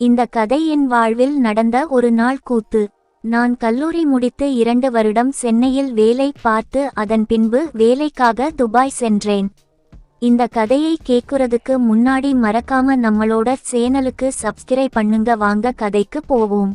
இந்த கதை என் வாழ்வில் நடந்த ஒரு நாள் கூத்து. நான் கல்லூரி முடித்து இரண்டு வருடம் சென்னையில் வேலை பார்த்து அதன் பின்பு வேலைக்காக துபாய் சென்றேன். இந்த கதையை கேட்குறதுக்கு முன்னாடி மறக்காம நம்மளோட சேனலுக்கு சப்ஸ்கிரைப் பண்ணுங்க வாங்க கதைக்கு போவோம்.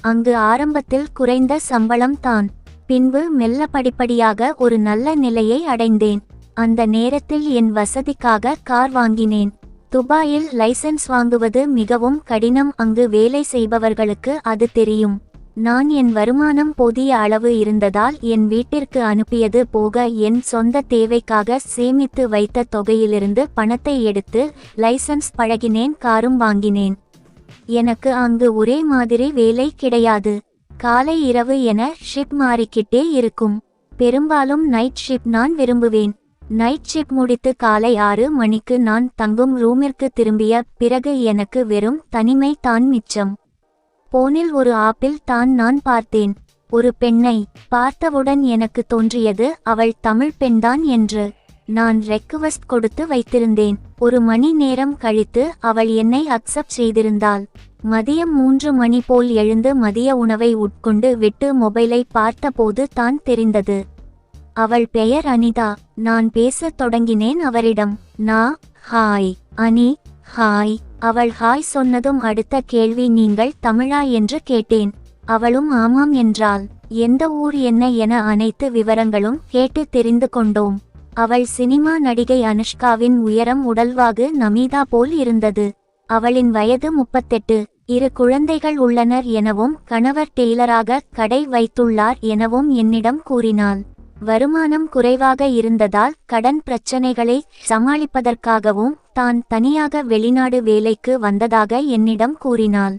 அங்கு ஆரம்பத்தில் குறைந்த சம்பளம் தான் பின்பு மெல்ல படிப்படியாக ஒரு நல்ல நிலையை அடைந்தேன். அந்த நேரத்தில் என் வசதிக்காக கார் வாங்கினேன். துபாயில் லைசென்ஸ் வாங்குவது மிகவும் கடினம். அங்கு வேலை செய்பவர்களுக்கு அது தெரியும். நான் என் வருமானம் போதிய அளவு இருந்ததால் என் வீட்டிற்கு அனுப்பியது போக என் சொந்த தேவைக்காக சேமித்து வைத்த தொகையிலிருந்து பணத்தை எடுத்து லைசன்ஸ் பழகினேன் காரும் வாங்கினேன். எனக்கு அங்கு ஒரே மாதிரி வேலை கிடையாது. காலை இரவு என ஷிப் மாறிக்கிட்டே இருக்கும். பெரும்பாலும் நைட் ஷிப் நான் விரும்புவேன். நைட் ஷிப் முடித்து காலை ஆறு மணிக்கு நான் தங்கும் ரூமிற்கு திரும்பிய பிறகு எனக்கு வெறும் தனிமை தான் மிச்சம். போனில் ஒரு ஆப்பில் தான் நான் பார்த்தேன். ஒரு பெண்ணை பார்த்தவுடன் எனக்கு தோன்றியது அவள் தமிழ் பெண்தான் என்று. நான் ரெக்வஸ்ட் கொடுத்து வைத்திருந்தேன். ஒரு மணி நேரம் கழித்து அவள் என்னை அக்செப்ட் செய்திருந்தாள். மதியம் மூன்று மணி போல் எழுந்து மதிய உணவை உட்கொண்டு விட்டு மொபைலை பார்த்தபோது தான் தெரிந்தது. அவள் பெயர் அனிதா. நான் பேசத் தொடங்கினேன் அவரிடம். நா ஹாய் அனி ஹாய். அவள் ஹாய் சொன்னதும் அடுத்த கேள்வி நீங்கள் தமிழா? என்று கேட்டேன். அவளும் ஆமாம் என்றாள். எந்த ஊர் என்ன? என அனைத்து விவரங்களும் கேட்டு தெரிந்து கொண்டோம். அவள் சினிமா நடிகை அனுஷ்காவின் உயரம் உடல்வாகு நமீதா போல் இருந்தது. அவளின் வயது முப்பத்தெட்டு. இரு குழந்தைகள் உள்ளனர் எனவும் கணவர் டெய்லராக கடை வைத்துள்ளார் எனவும் என்னிடம் கூறினாள். வருமானம் குறைவாக இருந்ததால் கடன் பிரச்சனைகளை சமாளிப்பதற்காகவும் தான் தனியாக வெளிநாடு வேலைக்கு வந்ததாக என்னிடம் கூறினாள்.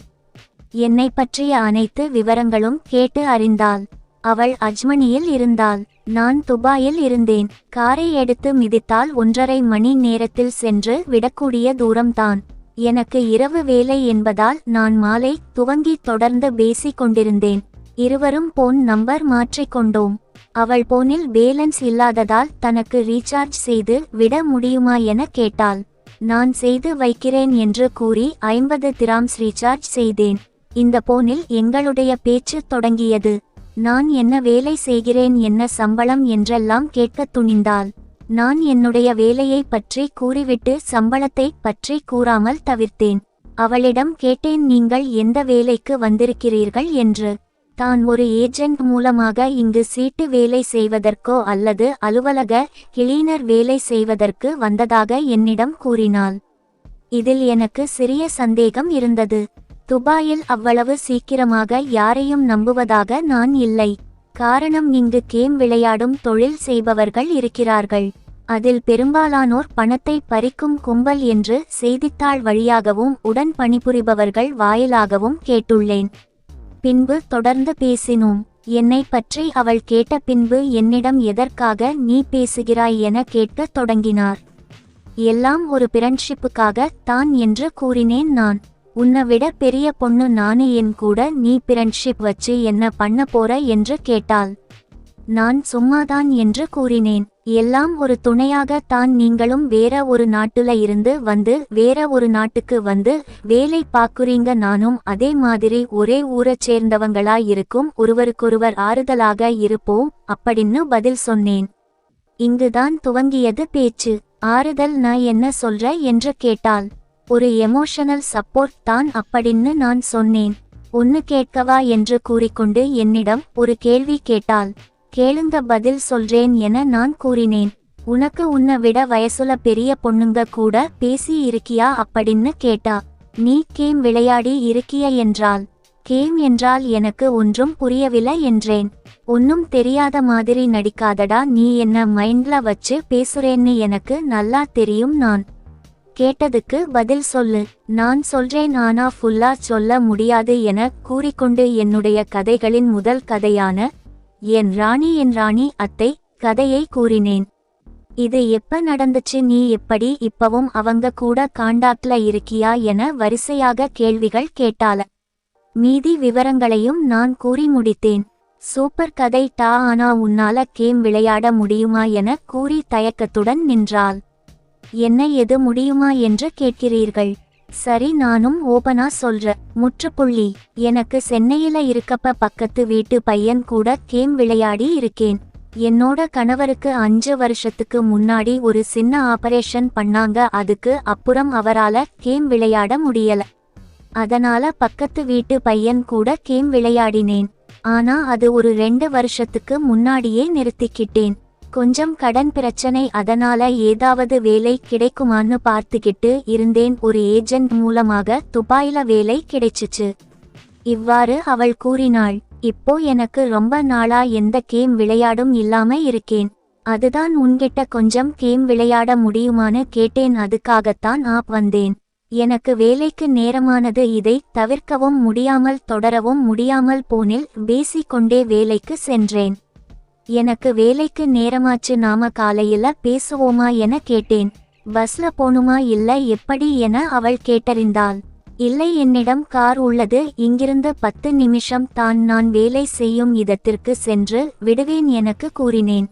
என்னை பற்றிய அனைத்து விவரங்களும் கேட்டு அறிந்தாள். அவள் அஜ்மனியில் இருந்தாள். நான் துபாயில் இருந்தேன். காரை எடுத்து மிதித்தால் ஒன்றரை மணி நேரத்தில் சென்று விடக்கூடிய தூரம்தான். எனக்கு இரவு வேலை என்பதால் நான் மாலை துவங்கி தொடர்ந்து பேசிக் கொண்டிருந்தேன். இருவரும் போன் நம்பர் மாற்றிக்கொண்டோம் அவள் போனில் பேலன்ஸ் இல்லாததால் தனக்கு ரீசார்ஜ் செய்து விட முடியுமா என கேட்டாள். நான் செய்து வைக்கிறேன் என்று கூறி ஐம்பது திராம்ஸ் ரீசார்ஜ் செய்தேன். இந்த போனில் எங்களுடைய பேச்சு தொடங்கியது. நான் என்ன வேலை செய்கிறேன் என்ன சம்பளம் என்றெல்லாம் கேட்கத் துணிந்தாள். நான் என்னுடைய வேலையை பற்றி கூறிவிட்டு சம்பளத்தை பற்றி கூறாமல் தவிர்த்தேன். அவளிடம் கேட்டேன் நீங்கள் எந்த வேலைக்கு வந்திருக்கிறீர்கள் என்று. தான் ஒரு ஏஜென்ட் மூலமாக இங்கு சீட்டு வேலை செய்வதற்கோ அல்லது அலுவலக கிளீனர் வேலை செய்வதற்கு வந்ததாக என்னிடம் கூறினாள். இதில் எனக்கு சிறிய சந்தேகம் இருந்தது. துபாயில் அவ்வளவு சீக்கிரமாக யாரையும் நம்புவதாக நான் இல்லை. காரணம் இங்கு கேம் விளையாடும் தொழில் செய்பவர்கள் இருக்கிறார்கள். அதில் பெரும்பாலானோர் பணத்தை பறிக்கும் கும்பல் என்று செய்தித்தாள் வழியாகவும் உடன் பணிபுரிபவர்கள் வாயிலாகவும் கேட்டுள்ளேன். பின்பு தொடர்ந்து பேசினோம். என்னை பற்றி அவள் கேட்ட பின்பு என்னிடம் எதற்காக நீ பேசுகிறாய் என கேட்கத் தொடங்கினார். எல்லாம் ஒரு பிரண்ட்ஷிப்புக்காக தான் என்று கூறினேன் நான். உன்னை விட பெரிய பொண்ணு நானு என் கூட நீ பிரண்ட்ஷிப் வச்சு என்ன பண்ண போற என்று கேட்டாள். நான் சும்மாதான் என்று கூறினேன். எல்லாம் ஒரு துணையாக தான் நீங்களும் வேற ஒரு நாட்டுல இருந்து வந்து வேற ஒரு நாட்டுக்கு வந்து வேலை பாக்குறீங்க நானும் அதே மாதிரி ஒரே ஊரைச் சேர்ந்தவங்களா இருக்கும் ஒருவருக்கொருவர் ஆறுதலாக இருப்போம் அப்படின்னு பதில் சொன்னேன். இங்குதான் துவங்கியது பேச்சு. ஆறுதல் நான் என்ன சொல்ற? என்று கேட்டாள். ஒரு எமோஷனல் சப்போர்ட் தான் அப்படின்னு நான் சொன்னேன். ஒன்னு கேட்கவா? என்று கூறிக்கொண்டு என்னிடம் ஒரு கேள்வி கேட்டாள். கேளுங்க பதில் சொல்றேன் என நான் கூறினேன். உனக்கு உன்னை விட வயசுல பெரிய பொண்ணுங்க கூட பேசி இருக்கியா அப்படின்னு கேட்டா நீ கேம் விளையாடி இருக்கிய என்றால் கேம் என்றால் எனக்கு ஒன்றும் புரியவில்லை என்றேன். ஒன்னும் தெரியாத மாதிரி நடிக்காதடா நீ என்ன மைண்ட்ல வச்சு பேசுறேன்னு எனக்கு நல்லா தெரியும் நான். கேட்டதுக்கு பதில் சொல்லு. நான் சொல்றேன் ஆனா ஃபுல்லா சொல்ல முடியாது என கூறிக்கொண்டு என்னுடைய கதைகளின் முதல் கதையான என் ராணி என் ராணி அத்தை கதையை கூறினேன். இது எப்ப நடந்துச்சு நீ எப்படி இப்பவும் அவங்க கூட காண்டாக்ட்ல இருக்கியா என வரிசையாக கேள்விகள் கேட்டால மீதி விவரங்களையும் நான் கூறி முடித்தேன். சூப்பர் கதை டா ஆனா உன்னால கேம் விளையாட முடியுமா என கூறி தயக்கத்துடன் நின்றாள். என்ன எது முடியுமா என்று கேட்கிறீர்கள்? சரி நானும் ஓபனா சொல்ற முற்றுப்புள்ளி. எனக்கு சென்னையில இருக்கப்ப பக்கத்து வீட்டு பையன் கூட கேம் விளையாடி இருக்கேன். என்னோட கணவருக்கு அஞ்சு வருஷத்துக்கு முன்னாடி ஒரு சின்ன ஆபரேஷன் பண்ணாங்க. அதுக்கு அப்புறம் அவரால கேம் விளையாட முடியல. அதனால பக்கத்து வீட்டு பையன் கூட கேம் விளையாடினேன். ஆனா அது ஒரு ரெண்டு வருஷத்துக்கு முன்னாடியே நிறுத்திக்கிட்டேன். கொஞ்சம் கடன் பிரச்சனை அதனால ஏதாவது வேலை கிடைக்குமான்னு பார்த்துக்கிட்டு இருந்தேன். ஒரு ஏஜென்ட் மூலமாக துபாயில வேலை கிடைச்சுச்சு. இவ்வாறு அவள் கூறினாள். இப்போ எனக்கு ரொம்ப நாளா எந்த கேம் விளையாடும் இல்லாம இருக்கேன். அதுதான் உன்கிட்ட கொஞ்சம் கேம் விளையாட முடியுமான்னு கேட்டேன். அதுக்காகத்தான் ஆப் வந்தேன். எனக்கு வேலைக்கு நேரமானது இதை தவிர்க்கவும் முடியாமல் தொடரவும் முடியாமல் போனில் பேசிக்கொண்டே வேலைக்கு சென்றேன். எனக்கு வேலைக்கு நேரமாச்சு நாம காலையில பேசுவோமா என கேட்டேன். பஸ்ல போணுமா இல்ல எப்படி என அவள் கேட்டறிந்தாள். இல்லை என்னிடம் கார் உள்ளது இங்கிருந்து பத்து நிமிஷம் தான் நான் வேலை செய்யும் இடத்திற்கு சென்று விடுவேன் எனக்கு கூறினேன்.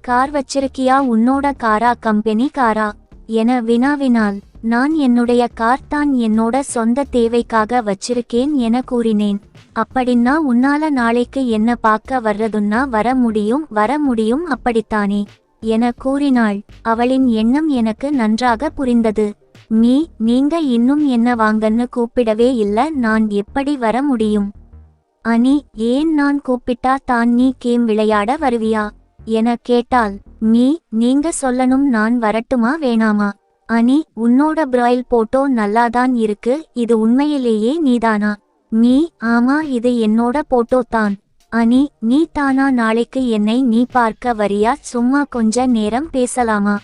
கார் வச்சிருக்கியா உன்னோட காரா கம்பெனி காரா? என வினாவினாள். நான் என்னுடைய கார் தான் என்னோட சொந்த தேவைக்காக வச்சிருக்கேன் என கூறினேன். அப்படின்னா உன்னால நாளைக்கு என்ன பார்க்க வர்றதுன்னா வர முடியும் வர முடியும் அப்படித்தானே? என கூறினாள். அவளின் எண்ணம் எனக்கு நன்றாக புரிந்தது. மீ நீங்க இன்னும் என்ன வாங்கன்னு கூப்பிடவே இல்ல நான் எப்படி வர முடியும்? அனி ஏன் நான் கூப்பிட்டா தான் நீ கேம் விளையாட வருவியா? என கேட்டாள். மீ நீங்க சொல்லணும் நான் வரட்டுமா வேணாமா? அனி உன்னோட பிராயில் போட்டோ நல்லாதான் இருக்கு இது உண்மையிலேயே நீதானா? நீ ஆமா இது என்னோட போட்டோ தான். அனி நீ தானா நாளைக்கு என்னை நீ பார்க்க வரியா? சும்மா கொஞ்ச நேரம் பேசலாமா?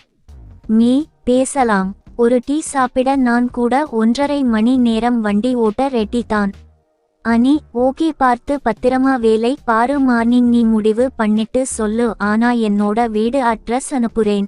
நீ பேசலாம். ஒரு டீ சாப்பிட நான் கூட ஒன்றரை மணி நேரம் வண்டி ஓட்ட ரெட்டி தான். அனி ஓகே பார்த்து பத்திரமா வேலை பாரு மார்னிங் நீ முடிவு பண்ணிட்டு சொல்லு ஆனா என்னோட வீடு அட்ரஸ் அனுப்புறேன்.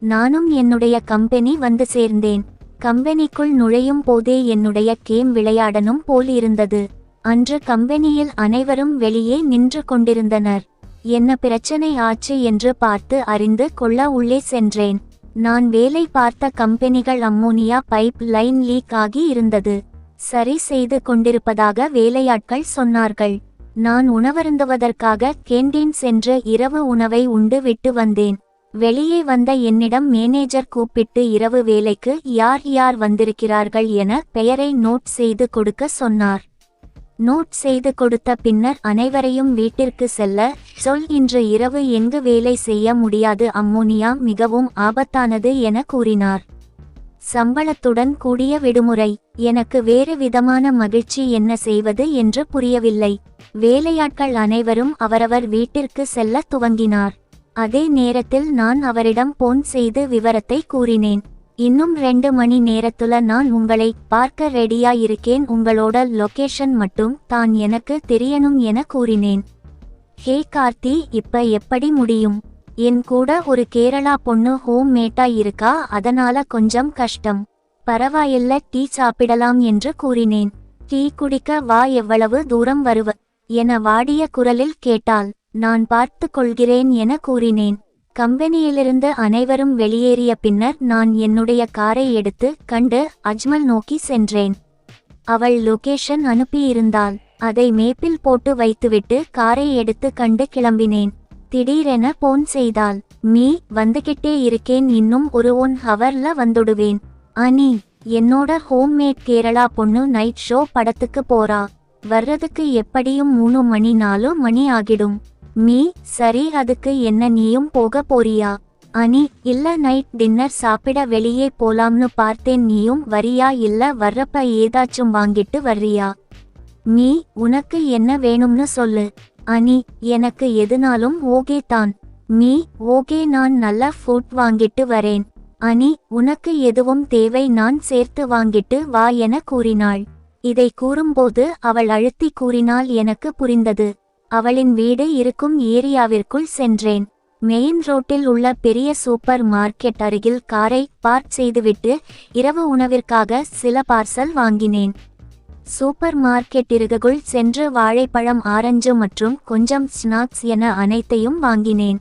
நானும் என்னுடைய கம்பெனி வந்து சேர்ந்தேன். கம்பெனிக்குள் நுழையும் போதே என்னுடைய கேம் விளையாடனும் போல் இருந்தது அன்று கம்பெனியில் அனைவரும் வெளியே நின்று கொண்டிருந்தனர். என்ன பிரச்சனை ஆச்சு என்று பார்த்து அறிந்து கொள்ள உள்ளே சென்றேன். நான் வேலை பார்த்த கம்பெனிகள் அம்மோனியா பைப் லைன் லீக் ஆகி இருந்தது. சரி செய்து கொண்டிருப்பதாக வேலையாட்கள் சொன்னார்கள். நான் உணவருந்துவதற்காக கேண்டீன் சென்று இரவு உணவை உண்டு விட்டு வந்தேன். வெளியே வந்த என்னிடம் மேனேஜர் கூப்பிட்டு இரவு வேலைக்கு யார் யார் வந்திருக்கிறார்கள் என பெயரை நோட் செய்து கொடுக்க சொன்னார். நோட் செய்து கொடுத்த பின்னர் அனைவரையும் வீட்டிற்கு செல்ல சொல் இன்று இரவு எங்கு வேலை செய்ய முடியாது அம்மோனியா மிகவும் ஆபத்தானது என கூறினார். சம்பளத்துடன் கூடிய விடுமுறை எனக்கு வேறு விதமான மகிழ்ச்சி என்ன செய்வது என்று புரியவில்லை. வேலையாட்கள் அனைவரும் அவரவர் வீட்டிற்கு செல்ல துவங்கினார். அதே நேரத்தில் நான் அவரிடம் போன் செய்து விவரத்தை கூறினேன். இன்னும் ரெண்டு மணி நேரத்துல நான் உங்களை பார்க்க ரெடியா இருக்கேன். உங்களோட லொகேஷன் மட்டும் தான் எனக்கு தெரியணும் என கூறினேன். ஹே கார்த்தி இப்ப எப்படி முடியும்? என் கூட ஒரு கேரளா பொண்ணு ஹோம் மேட்டா இருக்கா? அதனால கொஞ்சம் கஷ்டம். பரவாயில்ல டீ சாப்பிடலாம் என்று கூறினேன். டீ குடிக்க வா எவ்வளவு தூரம் வருவ? என வாடிய குரலில் கேட்டாள். நான் பார்த்து கொள்கிறேன் என கூறினேன். கம்பெனியிலிருந்து அனைவரும் வெளியேறிய பின்னர் நான் என்னுடைய காரை எடுத்து கண்டு அஜ்மல் நோக்கி சென்றேன். அவள் லொகேஷன் அனுப்பியிருந்தாள். அதை மேப்பில் போட்டு வைத்துவிட்டு காரை எடுத்து கண்டு கிளம்பினேன். திடீரென போன் செய்தாள். மீ வந்துகிட்டே இருக்கேன். இன்னும் ஒரு ஒன் ஹவர்ல வந்துடுவேன். அனி என்னோட ஹோம்மேட் கேரளா பொண்ணு நைட் ஷோ படத்துக்கு போறா. வர்றதுக்கு எப்படியும் மூணு மணி நாலு மணி ஆகிடும். மீ சரி அதுக்கு என்ன நீயும் போக போறியா? அனி இல்ல நைட் டின்னர் சாப்பிட வெளியே போலாம்னு பார்த்தேன். நீயும் வரியா இல்ல வர்றப்ப ஏதாச்சும் வாங்கிட்டு வர்றியா? நீ உனக்கு என்ன வேணும்னு சொல்லு. அனி எனக்கு எதுனாலும் ஓகே தான். மீ ஓகே நான் நல்ல ஃபுட் வாங்கிட்டு வரேன். அனி உனக்கு எதுவும் தேவை நான் சேர்த்து வாங்கிட்டு வா என கூறினாள். இதை கூறும்போது அவள் அழுத்தி கூறினால் எனக்கு புரிந்தது. அவளின் வீடு இருக்கும் ஏரியாவிற்குள் சென்றேன். மெயின் ரோட்டில் உள்ள பெரிய சூப்பர் மார்க்கெட் அருகில் காரை பார்க் செய்துவிட்டு இரவு உணவிற்காக சில பார்சல் வாங்கினேன். சூப்பர் மார்க்கெட் இருகுக்குள் சென்று வாழைப்பழம் ஆரஞ்சு மற்றும் கொஞ்சம் ஸ்நாக்ஸ் என அனைத்தையும் வாங்கினேன்.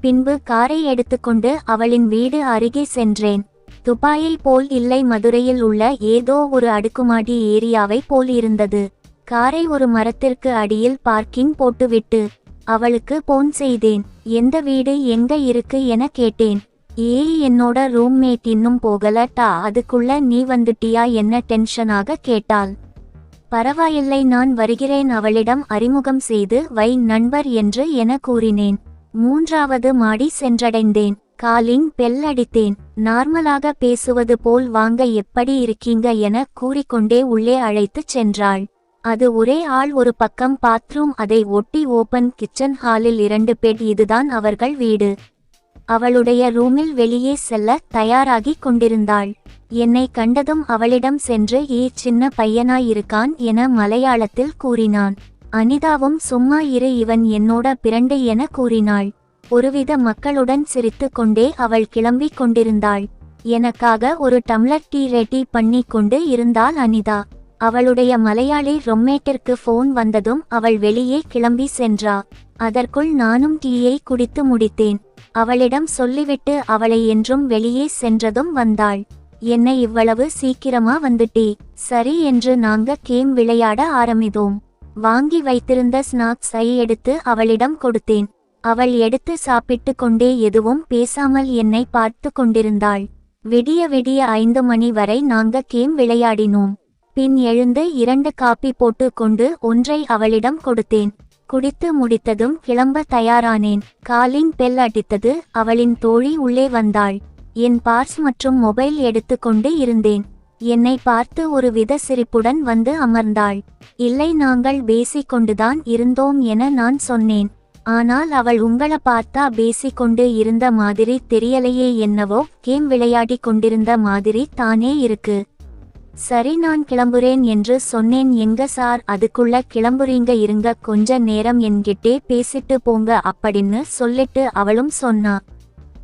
பின்பு காரை எடுத்துக்கொண்டு அவளின் வீடு அருகே சென்றேன். துபாயை போல் இல்லை மதுரையில் உள்ள ஏதோ ஒரு அடுக்குமாடி ஏரியாவை போல் இருந்தது. காரை ஒரு மரத்திற்கு அடியில் பார்க்கிங் போட்டுவிட்டு அவளுக்கு போன் செய்தேன். எந்த வீடு எங்க இருக்கு என கேட்டேன். ஏய் என்னோட ரூம்மேட் இன்னும் போகலட்டா அதுக்குள்ள நீ வந்துட்டியா என்ன டென்ஷனாக கேட்டாள். பரவாயில்லை நான் வருகிறேன். அவளிடம் அறிமுகம் செய்து வை நண்பர் என்று என கூறினேன். மூன்றாவது மாடி சென்றடைந்தேன். காலிங் பெல் அடித்தேன். நார்மலாக பேசுவது போல் வாங்க எப்படி இருக்கீங்க என கூறிக்கொண்டே உள்ளே அழைத்துச் சென்றாள். அது ஒரே ஆள் ஒரு பக்கம் பாத்ரூம் அதை ஒட்டி ஓபன் கிச்சன் ஹாலில் இரண்டு பெட் இதுதான் அவர்கள் வீடு. அவளுடைய ரூமில் வெளியே செல்ல தயாராகிக் கொண்டிருந்தாள். என்னை கண்டதும் அவளிடம் சென்று ஏ சின்ன பையனாயிருக்கான் என மலையாளத்தில் கூறினான். அனிதாவும் சும்மா இரு இவன் என்னோட பிரண்டு என கூறினாள். ஒருவித மக்களுடன் சிரித்து கொண்டே அவள் கிளம்பிக் கொண்டிருந்தாள். எனக்காக ஒரு டம்ளர் டீ ரெடி பண்ணி கொண்டு இருந்தாள் அனிதா அவளுடைய மலையாளி ரொம்மேட்டிற்கு ஃபோன் வந்ததும் அவள் வெளியே கிளம்பி சென்றா. அதற்குள் நானும் டீயை குடித்து முடித்தேன். அவளிடம் சொல்லிவிட்டு அவளை என்றும் வெளியே சென்றதும் வந்தாள். என்னை இவ்வளவு சீக்கிரமா வந்துட்டே? சரி என்று நாங்க கேம் விளையாட ஆரம்பித்தோம். வாங்கி வைத்திருந்த ஸ்நாக்ஸை எடுத்து அவளிடம் கொடுத்தேன். அவள் எடுத்து சாப்பிட்டு கொண்டே எதுவும் பேசாமல் என்னை பார்த்து கொண்டிருந்தாள். விடிய விடிய ஐந்து மணி வரை நாங்க கேம் விளையாடினோம். பின் எழுந்து இரண்டு காப்பி போட்டு கொண்டு ஒன்றை அவளிடம் கொடுத்தேன். குடித்து முடித்ததும் கிளம்ப தயாரானேன். காலிங் பெல் அடித்தது அவளின் தோழி உள்ளே வந்தாள். என் பார்ஸ் மற்றும் மொபைல் எடுத்துக்கொண்டு இருந்தேன். என்னை பார்த்து ஒரு வித சிரிப்புடன் வந்து அமர்ந்தாள். இல்லை நாங்கள் பேசிக்கொண்டுதான் இருந்தோம் என நான் சொன்னேன். ஆனால் அவள் உங்கள பார்த்தா பேசிக்கொண்டு இருந்த மாதிரி தெரியலையே என்னவோ கேம் விளையாடி கொண்டிருந்த மாதிரி தானே இருக்கு. சரி நான் கிளம்புறேன் என்று சொன்னேன். எங்க சார் அதுக்குள்ள கிளம்புறீங்க இருங்க. கொஞ்ச நேரம் என்கிட்டே பேசிட்டு போங்க அப்படின்னு சொல்லிட்டு அவளும் சொன்னா.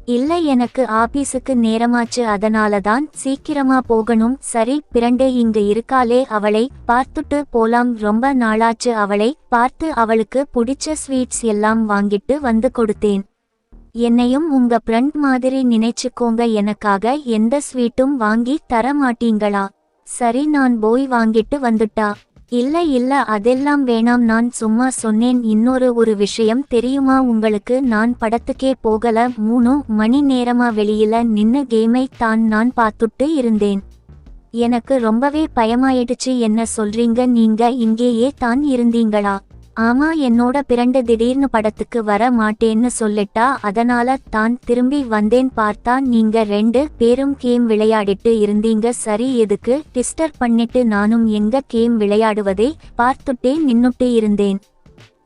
இல்ல எனக்கு ஆபீஸுக்கு நேரமாச்சு அதனால தான் சீக்கிரமா போகணும். சரி பிரண்டு இங்க இருக்காளே அவளை பார்த்துட்டு போலாம். ரொம்ப நாளாச்சு அவளை பார்த்து அவளுக்கு பிடிச்ச ஸ்வீட்ஸ் எல்லாம் வாங்கிட்டு வந்து கொடுத்தேன். என்னையும் உங்க ஃப்ரெண்ட் மாதிரி நினைச்சுக்கோங்க எனக்காக எந்த ஸ்வீட்டும் வாங்கி தர மாட்டீங்களா சரி நான் போய் வாங்கிட்டு வந்துட்டா. இல்ல இல்ல அதெல்லாம் வேணாம் நான் சும்மா சொன்னேன். இன்னொரு ஒரு விஷயம் தெரியுமா உங்களுக்கு? நான் படத்துக்கே போகல. மூணு மணி நேரமா வெளியில நின்னு கேமை தான் நான் பார்த்துட்டு இருந்தேன். எனக்கு ரொம்பவே பயமாயிடுச்சு. என்ன சொல்றீங்க? நீங்க இங்கேயே தான் இருந்தீங்களா? ஆமா என்னோட பிறண்டு திடீர்னு படத்துக்கு வர மாட்டேன்னு சொல்லிட்டா அதனால தான் திரும்பி வந்தேன் பார்த்தா நீங்க ரெண்டு பேரும் கேம் விளையாடிட்டு இருந்தீங்க. சரி எதுக்கு டிஸ்டர்ப் பண்ணிட்டு நானும் எங்க கேம் விளையாடுவதை பார்த்துட்டே நின்னுட்டு இருந்தேன்.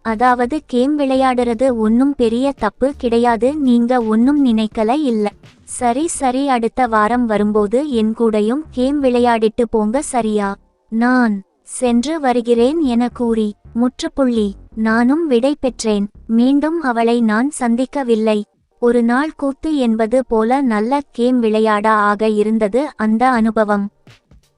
அதாவது கேம் விளையாடுறது ஒன்னும் பெரிய தப்பு கிடையாது நீங்க ஒன்னும் நினைக்கல இல்ல. சரி சரி அடுத்த வாரம் வரும்போது என் கூடையும் கேம் விளையாடிட்டு போங்க சரியா? நான் சென்று வருகிறேன் என கூறி. முற்றுப்புள்ளி நானும் விடை பெற்றேன் மீண்டும் அவளை நான் சந்திக்கவில்லை. ஒரு நாள் கூத்து என்பது போல நல்ல கேம் விளையாட ஆக இருந்தது அந்த அனுபவம்.